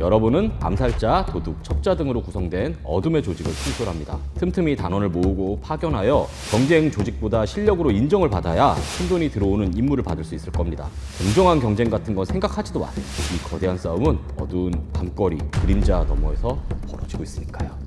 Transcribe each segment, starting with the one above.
여러분은 암살자, 도둑, 첩자 등으로 구성된 어둠의 조직을 충솔합니다. 틈틈이 단원을 모으고 파견하여 경쟁 조직보다 실력으로 인정을 받아야 큰돈이 들어오는 임무를 받을 수 있을 겁니다. 공정한 경쟁 같은 건 생각하지도 마세요. 이 거대한 싸움은 어두운 밤거리, 그림자 너머에서 벌어지고 있으니까요.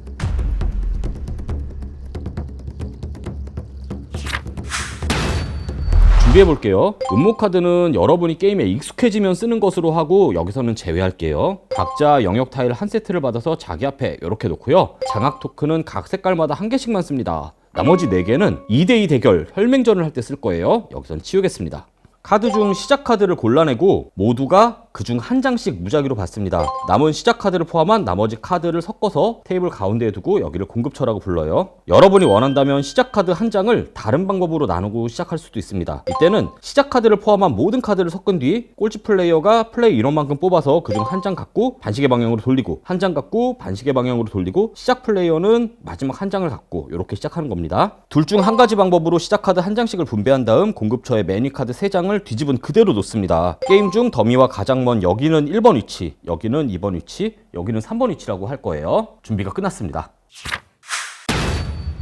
준비해 볼게요. 음모 카드는 여러분이 게임에 익숙해지면 쓰는 것으로 하고 여기서는 제외할게요. 각자 영역 타일 한 세트를 받아서 자기 앞에 이렇게 놓고요. 장악 토큰은 각 색깔마다 한 개씩만 씁니다. 나머지 4개는 2대2 대결, 혈맹전을 할 때 쓸 거예요. 여기선 치우겠습니다. 카드 중 시작 카드를 골라내고 모두가 그중 한 장씩 무작위로 받습니다. 남은 시작 카드를 포함한 나머지 카드를 섞어서 테이블 가운데에 두고 여기를 공급처라고 불러요. 여러분이 원한다면 시작 카드 한 장을 다른 방법으로 나누고 시작할 수도 있습니다. 이때는 시작 카드를 포함한 모든 카드를 섞은 뒤 꼴찌 플레이어가 플레이 인원만큼 뽑아서 그중 한 장 갖고 반시계 방향으로 돌리고 한 장 갖고 반시계 방향으로 돌리고 시작 플레이어는 마지막 한 장을 갖고 이렇게 시작하는 겁니다. 둘 중 한 가지 방법으로 시작 카드 한 장씩을 분배한 다음 공급처에 매니 카드 세 장을 뒤집은 그대로 놓습니다. 게임 중 더미와 가장 먼 여기는 1번 위치, 여기는 2번 위치, 여기는 3번 위치라고 할 거예요. 준비가 끝났습니다.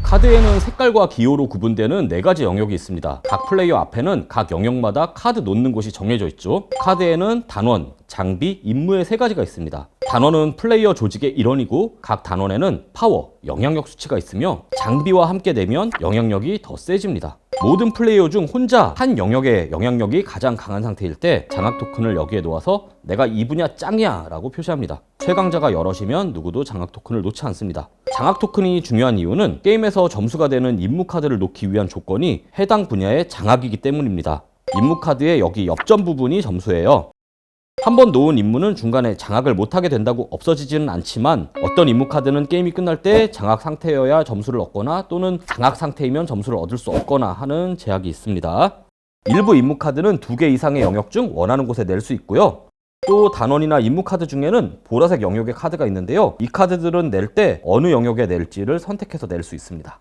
카드에는 색깔과 기호로 구분되는 네 가지 영역이 있습니다. 각 플레이어 앞에는 각 영역마다 카드 놓는 곳이 정해져 있죠. 카드에는 단원, 장비, 임무의 세 가지가 있습니다. 단원은 플레이어 조직의 일원이고 각 단원에는 파워, 영향력 수치가 있으며 장비와 함께 되면 영향력이 더 세집니다. 모든 플레이어 중 혼자 한 영역의 영향력이 가장 강한 상태일 때 장악 토큰을 여기에 놓아서 내가 이 분야 짱이야 라고 표시합니다. 최강자가 여럿이면 누구도 장악 토큰을 놓지 않습니다. 장악 토큰이 중요한 이유는 게임에서 점수가 되는 임무 카드를 놓기 위한 조건이 해당 분야의 장악이기 때문입니다. 임무 카드의 여기 옆전 부분이 점수예요. 한 번 놓은 임무는 중간에 장악을 못하게 된다고 없어지지는 않지만 어떤 임무 카드는 게임이 끝날 때 장악 상태여야 점수를 얻거나 또는 장악 상태이면 점수를 얻을 수 없거나 하는 제약이 있습니다. 일부 임무 카드는 두 개 이상의 영역 중 원하는 곳에 낼 수 있고요. 또 단원이나 임무 카드 중에는 보라색 영역의 카드가 있는데요. 이 카드들은 낼 때 어느 영역에 낼지를 선택해서 낼 수 있습니다.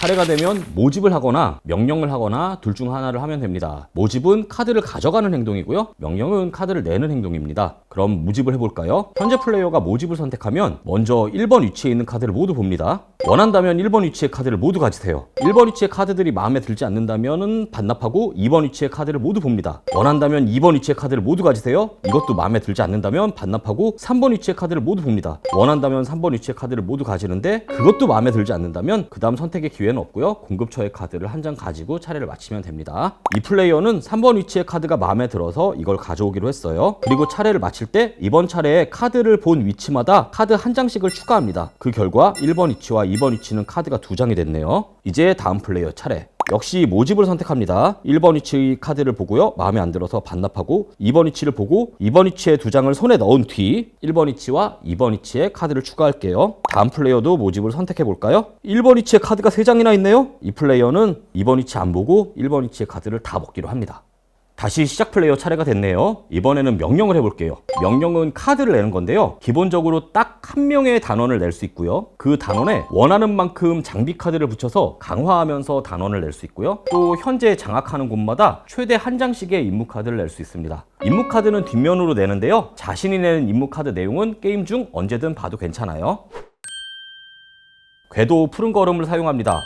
차례가 되면 모집을 하거나 명령을 하거나 둘 중 하나를 하면 됩니다. 모집은 카드를 가져가는 행동이고요. 명령은 카드를 내는 행동입니다. 그럼 모집을 해볼까요? 현재 플레이어가 모집을 선택하면 먼저 1번 위치에 있는 카드를 모두 봅니다. 원한다면 1번 위치의 카드를 모두 가지세요. 1번 위치의 카드들이 마음에 들지 않는다면 반납하고 2번 위치의 카드를 모두 봅니다. 원한다면 2번 위치의 카드를 모두 가지세요. 이것도 마음에 들지 않는다면 반납하고 3번 위치의 카드를 모두 봅니다. 원한다면 3번 위치의 카드를 모두 가지는데 그것도 마음에 들지 않는다면 그 다음 선택의 기회는 없고요. 공급처의 카드를 한 장 가지고 차례를 마치면 됩니다. 이 플레이어는 3번 위치의 카드가 마음에 들어서 이걸 가져오기로 했어요. 그리고 차례를 마칠 때 이번 차례에 카드를 본 위치마다 카드 한 장씩을 추가합니다. 그 결과 1번 위치와 2번 위치는 카드가 두 장이 됐네요. 이제 다음 플레이어 차례. 역시 모집을 선택합니다. 1번 위치 카드를 보고요. 마음에 안 들어서 반납하고 2번 위치를 보고 2번 위치에 두 장을 손에 넣은 뒤 1번 위치와 2번 위치에 카드를 추가할게요. 다음 플레이어도 모집을 선택해 볼까요? 1번 위치에 카드가 3장이나 있네요. 이 플레이어는 2번 위치 안 보고 1번 위치의 카드를 다 먹기로 합니다. 다시 시작 플레이어 차례가 됐네요. 이번에는 명령을 해볼게요. 명령은 카드를 내는 건데요. 기본적으로 딱 한 명의 단원을 낼 수 있고요. 그 단원에 원하는 만큼 장비 카드를 붙여서 강화하면서 단원을 낼 수 있고요. 또 현재 장악하는 곳마다 최대 한 장씩의 임무 카드를 낼 수 있습니다. 임무 카드는 뒷면으로 내는데요. 자신이 내는 임무 카드 내용은 게임 중 언제든 봐도 괜찮아요. 궤도 푸른 걸음을 사용합니다.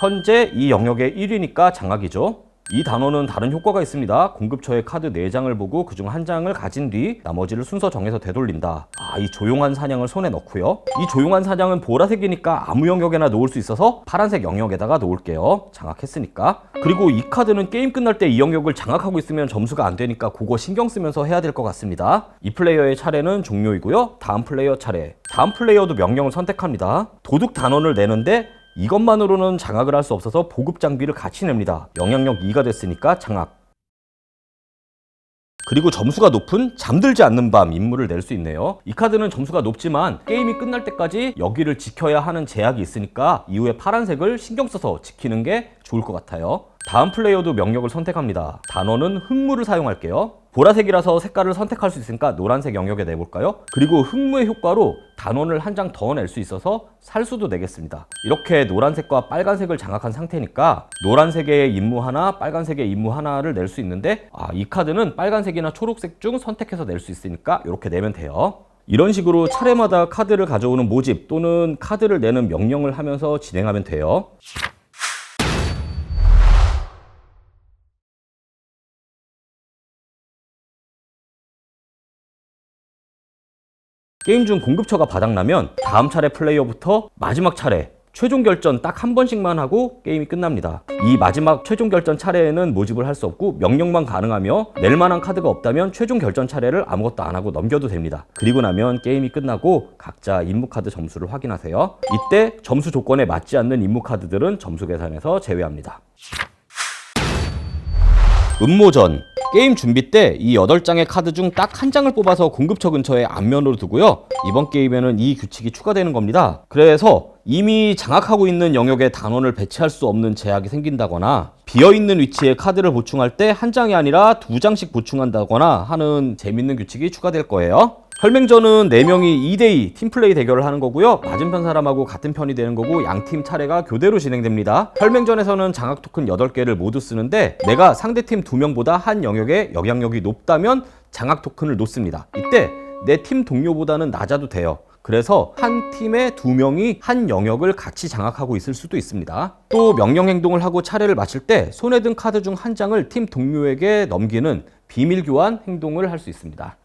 현재 이 영역의 1위니까 장악이죠. 이 단어는 다른 효과가 있습니다. 공급처의 카드 4장을 보고 그중 한 장을 가진 뒤 나머지를 순서 정해서 되돌린다. 아, 이 조용한 사냥을 손에 넣고요. 이 조용한 사냥은 보라색이니까 아무 영역에나 놓을 수 있어서 파란색 영역에다가 놓을게요. 장악했으니까. 그리고 이 카드는 게임 끝날 때 이 영역을 장악하고 있으면 점수가 안 되니까 그거 신경 쓰면서 해야 될 것 같습니다. 이 플레이어의 차례는 종료이고요. 다음 플레이어 차례. 다음 플레이어도 명령을 선택합니다. 도둑 단원을 내는데 이것만으로는 장악을 할 수 없어서 보급 장비를 같이 냅니다. 영향력 2가 됐으니까 장악. 그리고 점수가 높은 잠들지 않는 밤 임무를 낼 수 있네요. 이 카드는 점수가 높지만 게임이 끝날 때까지 여기를 지켜야 하는 제약이 있으니까 이후에 파란색을 신경 써서 지키는 게 좋을 것 같아요. 다음 플레이어도 명령을 선택합니다. 단어는 흙물을 사용할게요. 보라색이라서 색깔을 선택할 수 있으니까 노란색 영역에 내볼까요? 그리고 흑무의 효과로 단원을 한 장 더 낼 수 있어서 살 수도 내겠습니다. 이렇게 노란색과 빨간색을 장악한 상태니까 노란색의 임무 하나, 빨간색의 임무 하나를 낼 수 있는데 아, 이 카드는 빨간색이나 초록색 중 선택해서 낼 수 있으니까 이렇게 내면 돼요. 이런 식으로 차례마다 카드를 가져오는 모집 또는 카드를 내는 명령을 하면서 진행하면 돼요. 게임 중 공급처가 바닥나면 다음 차례 플레이어부터 마지막 차례 최종 결전 딱 한 번씩만 하고 게임이 끝납니다. 이 마지막 최종 결전 차례에는 모집을 할 수 없고 명령만 가능하며 낼 만한 카드가 없다면 최종 결전 차례를 아무것도 안 하고 넘겨도 됩니다. 그리고 나면 게임이 끝나고 각자 임무 카드 점수를 확인하세요. 이때 점수 조건에 맞지 않는 임무 카드들은 점수 계산에서 제외합니다. 음모전 게임 준비 때 이 8장의 카드 중 딱 한 장을 뽑아서 공급처 근처에 앞면으로 두고요. 이번 게임에는 이 규칙이 추가되는 겁니다. 그래서 이미 장악하고 있는 영역에 단원을 배치할 수 없는 제약이 생긴다거나 비어있는 위치에 카드를 보충할 때 한 장이 아니라 두 장씩 보충한다거나 하는 재밌는 규칙이 추가될 거예요. 혈맹전은 4명이 2대2 팀플레이 대결을 하는 거고요. 맞은편 사람하고 같은 편이 되는 거고 양팀 차례가 교대로 진행됩니다. 혈맹전에서는 장악 토큰 8개를 모두 쓰는데 내가 상대팀 2명보다 한 영역에 영향력이 높다면 장악 토큰을 놓습니다. 이때 내 팀 동료보다는 낮아도 돼요. 그래서 한 팀에 두 명이 한 영역을 같이 장악하고 있을 수도 있습니다. 또 명령 행동을 하고 차례를 마칠 때 손에 든 카드 중 한 장을 팀 동료에게 넘기는 비밀 교환 행동을 할 수 있습니다.